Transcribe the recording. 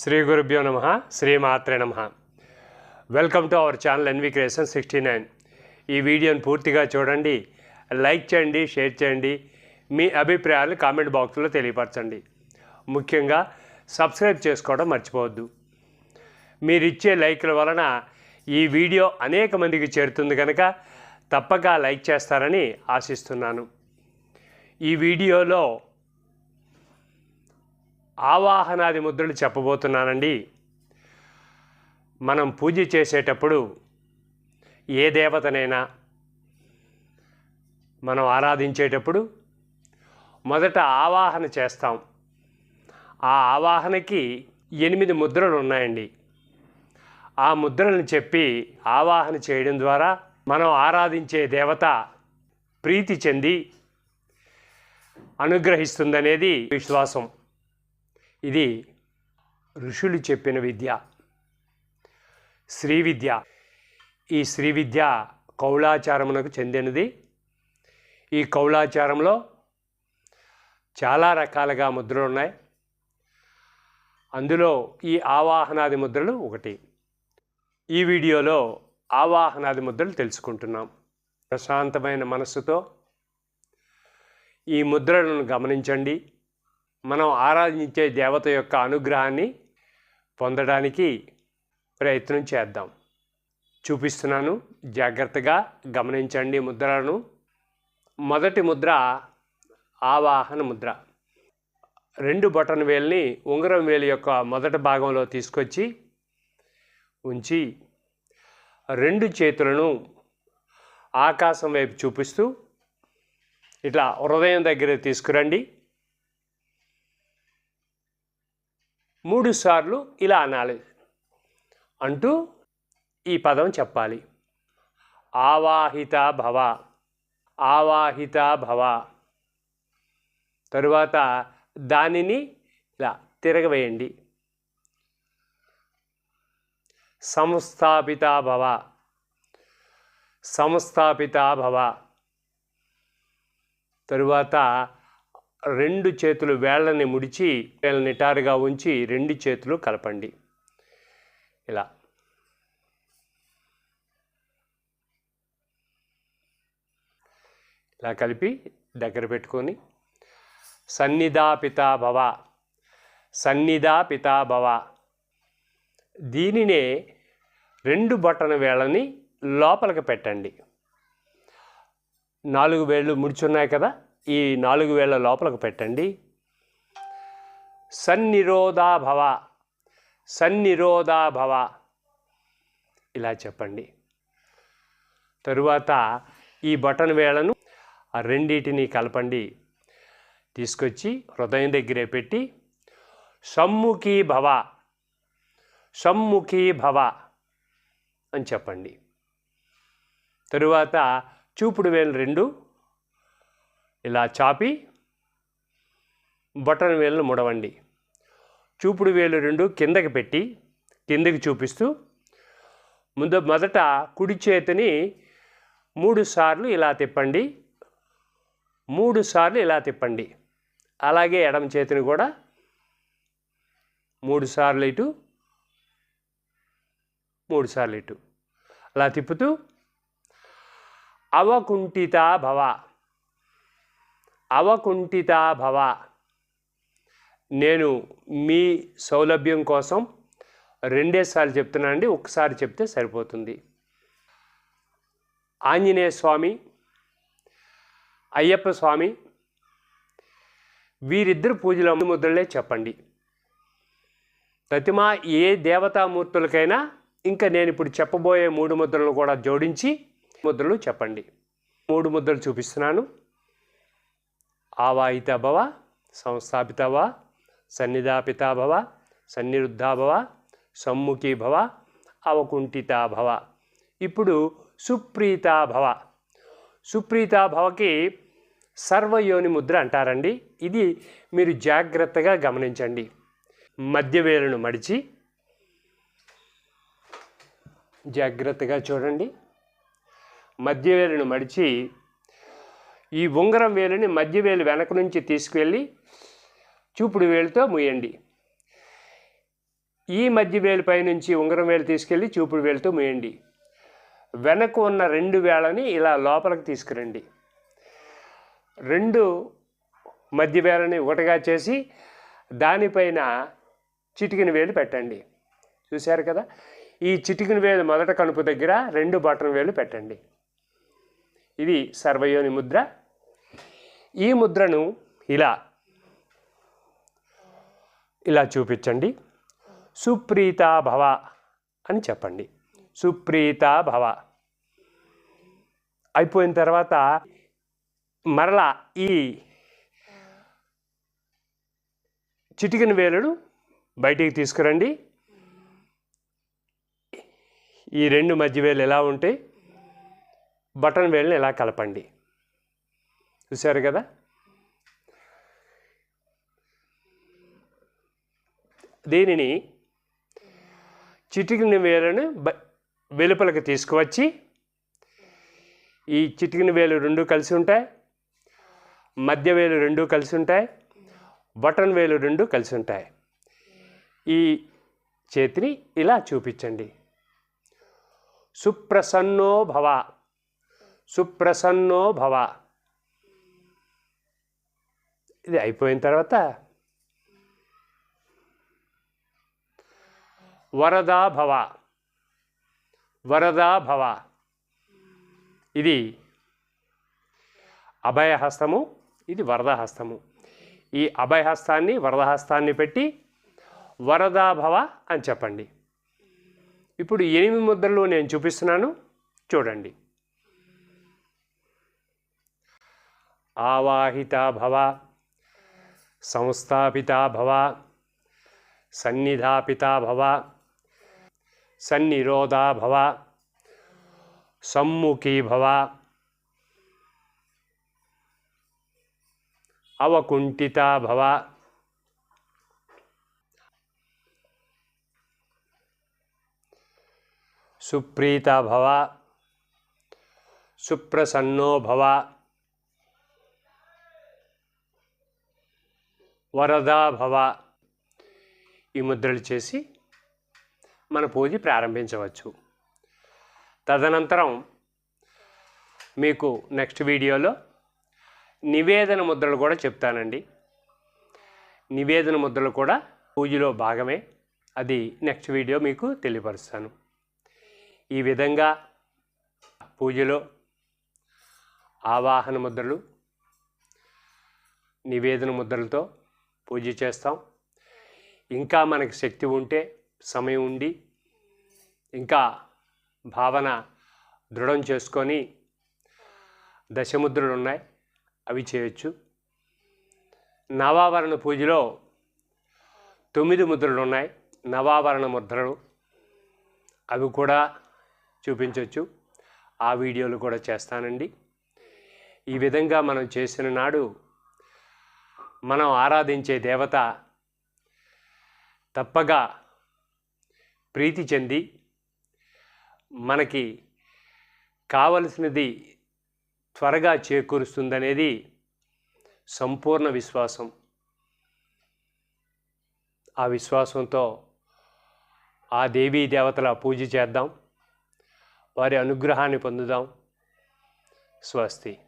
శ్రీ గురుభ్యో నమ శ్రీమాత్రే నమ. Welcome to our channel NV creation sixty nine ఈ వీడియోని పూర్తిగా చూడండి లైక్ చేయండి షేర్ చేయండి మీ అభిప్రాయాలు కామెంట్ బాక్స్లో తెలియపరచండి. ముఖ్యంగా సబ్స్క్రైబ్ చేసుకోవడం మర్చిపోవద్దు. మీరిచ్చే లైక్ల వలన ఈ వీడియో అనేక మందికి చేరుతుంది కనుక తప్పక లైక్ చేస్తారని ఆశిస్తున్నాను. ఈ వీడియోలో ఆవాహనాది ముద్రలు చెప్పబోతున్నానండి. మనం పూజ చేసేటప్పుడు ఏ దేవతనైనా మనం ఆరాధించేటప్పుడు మొదట ఆవాహన చేస్తాం. ఆ ఆవాహనకి ఎనిమిది ముద్రలు ఉన్నాయండి. ఆ ముద్రలను చెప్పి ఆవాహన చేయడం ద్వారా మనం ఆరాధించే దేవత ప్రీతి చెంది అనుగ్రహిస్తుందనేది విశ్వాసం. ఇది ఋషులు చెప్పిన విద్య. శ్రీ విద్య. ఈ శ్రీ విద్య కౌలాచారమునకు చెందినది. ఈ కౌలాచారంలో చాలా రకాలుగా ముద్రలు ఉన్నాయి. అందులో ఈ ఆవాహనాది ముద్రలు ఒకటి. ఈ వీడియోలో ఆవాహనాది ముద్రలు తెలుసుకుంటున్నాం. ప్రశాంతమైన మనస్సుతో ఈ ముద్రలను గమనించండి. మనం ఆరాధించే దేవత యొక్క అనుగ్రహాన్ని పొందడానికి ప్రయత్నం చేద్దాం. చూపిస్తున్నాను. జాగ్రత్తగా గమనించండి ముద్రలను. మొదటి ముద్ర ఆవాహన ముద్ర. రెండు బటన్ వేల్ని ఉంగరం వేలు యొక్క మొదటి భాగంలో తీసుకొచ్చి ఉంచి రెండు చేతులను ఆకాశం వైపు చూపిస్తూ ఇట్లా హృదయం దగ్గర తీసుకురండి. మూడు సార్లు ఇలా అనాలి. అంటూ ఈ పదం చెప్పాలి. ఆవాహిత భవ ఆవాహిత భవ. తరువాత దానిని ఇలా తిరగవేయండి. సంస్థాపిత భవ సంస్థాపిత భవ. తరువాత రెండు చేతులు వేళ్ళని ముడిచి వేళ్ళని నిటారుగా ఉంచి రెండు చేతులు కలపండి. ఇలా. ఇలా కలిపి దగ్గర పెట్టుకొని సన్నిధాపితా భవ సన్నిధాపితా భవ. దీనినే రెండు బటన వేళ్ళని లోపలికి పెట్టండి. నాలుగు వేళ్ళు ముడిచున్నాయి కదా? ఈ నాలుగు వేల లోపలకు పెట్టండి. సన్నిరోధాభవ భవ భవ. ఇలా చెప్పండి. తరువాత ఈ బటన్ వేళను ఆ రెండింటిని కలపండి. తీసుకొచ్చి హృదయం దగ్గరే పెట్టి సమ్ముఖీ భవ సమ్ముఖీ భవ అని చెప్పండి. తరువాత చూపుడు వేలు రెండు ఇలా చాపి బటన్ వేలును ముడవండి. చూపుడు వేలు రెండు కిందకి పెట్టి కిందకి చూపిస్తూ ముందు మొదట కుడి చేతిని మూడు సార్లు ఇలా తిప్పండి. మూడు సార్లు ఇలా తిప్పండి. అలాగే ఎడమ చేతిని కూడా మూడు సార్లు ఇటు మూడు సార్లు ఇటు. అలా తిప్పుతూ అవకుంఠిత భవ అవకుంఠితాభవ. నేను మీ సౌలభ్యం కోసం రెండేసార్లు చెప్తున్నానండి ఒకసారి చెప్తే సరిపోతుంది. ఆంజనేయ స్వామి అయ్యప్ప స్వామి వీరిద్దరు పూజల ముద్రలే చెప్పండి. ప్రతిమా ఏ దేవతామూర్తులకైనా ఇంకా నేను ఇప్పుడు చెప్పబోయే మూడు ముద్రలను కూడా జోడించి ముద్రలు చెప్పండి. మూడు ముద్రలు చూపిస్తున్నాను. ఆవాహితభవ సంస్థాపితవ సన్నిధాపితాభవ సన్నిరుద్ధాభవ సమ్ముఖీభవ అవకుంఠితాభవ. ఇప్పుడు సుప్రీతాభవ. సుప్రీతాభవకి సర్వయోని ముద్ర అంటారండి. ఇది మీరు జాగ్రత్తగా గమనించండి. మధ్యవేలను మడిచి జాగ్రత్తగా చూడండి. మధ్యవేలను మడిచి ఈ ఉంగరం వేలుని మధ్య వేలు వెనక నుంచి తీసుకువెళ్ళి చూపుడు వేలుతో ముయండి. ఈ మధ్య వేలు పైనుంచి ఉంగరం వేలు తీసుకెళ్ళి చూపుడు వేలుతో ముయండి. వెనక ఉన్న రెండు వేళని ఇలా లోపలికి తీసుకురండి. రెండు మధ్య వేలని ఒకటిగా చేసి దానిపైన చిటికిన వేలు పెట్టండి. చూశారు కదా? ఈ చిటికిన వేలు మొదట కనుపు దగ్గర రెండు బటన్ వేలు పెట్టండి. ఇది సర్వయోని ముద్ర. ఈ ముద్రను ఇలా ఇలా చూపించండి. సుప్రీత భవ అని చెప్పండి. సుప్రీత భవ. అయిపోయిన తర్వాత మరలా ఈ చిటికిన వేలుడు బయటికి తీసుకురండి. ఈ రెండు మధ్య వేలు ఎలా ఉంటాయి బటన్ వేలుని ఎలా కలపండి. చూశారు కదా? దీనిని చిటికిన వేలను బ- వెలుపలకు తీసుకువచ్చి ఈ చిటికిన వేలు రెండు కలిసి ఉంటాయి మధ్య వేలు రెండు కలిసి ఉంటాయి బటన్ వేలు రెండు కలిసి ఉంటాయి. ఈ చేతిని ఇలా చూపించండి. సుప్రసన్నో భవ సుప్రసన్నో భవ. ఇది అయిపోయిన తర్వాత వరదా భవ. వరదా భవ. ఇది అభయహస్తము ఇది వరదహస్తము. ఈ అభయహస్తాన్ని వరదహస్తాన్ని పెట్టి వరదా భవ అని చెప్పండి. ఇప్పుడు ఎనిమిది ముద్రలు నేను చూపిస్తున్నాను చూడండి. ఆవాహిత భవ. సంస్థాపిత భవ సన్నిధాపిత భవ సన్నిరోధా భవ సమ్ముఖీ భవ అవకుంఠిత భవ సుప్రీత భవ సుప్రసన్నో భవ వరదా భవ ఈ ముద్రలు చేసి మన పూజ ప్రారంభించవచ్చు. తదనంతరం మీకు నెక్స్ట్ వీడియోలో నివేదన ముద్రలు కూడా చెప్తానండి. నివేదన ముద్రలు కూడా పూజలో భాగమే. అది నెక్స్ట్ వీడియో మీకు తెలియపరుస్తాను. ఈ విధంగా పూజలో ఆవాహన ముద్రలు నివేదన ముద్రలతో పూజ చేస్తాం. ఇంకా మనకి శక్తి ఉంటే సమయం ఉండి ఇంకా భావన దృఢం చేసుకొని దశముద్రలు ఉన్నాయి. అవి చేయొచ్చు. నవావరణ పూజలో తొమ్మిది ముద్రలు ఉన్నాయి. నవావరణ ముద్రలు అవి కూడా చూపించవచ్చు ఆ వీడియోలు కూడా చేస్తానండి. ఈ విధంగా మనం చేసిన నాడు మనం ఆరాధించే దేవత తప్పగా ప్రీతి చెంది మనకి కావలసినది త్వరగా చేకూరుస్తుందనేది సంపూర్ణ విశ్వాసం. ఆ విశ్వాసంతో ఆ దేవీ దేవతల పూజ చేద్దాం. వారి అనుగ్రహాన్ని పొందుదాం. స్వస్తి.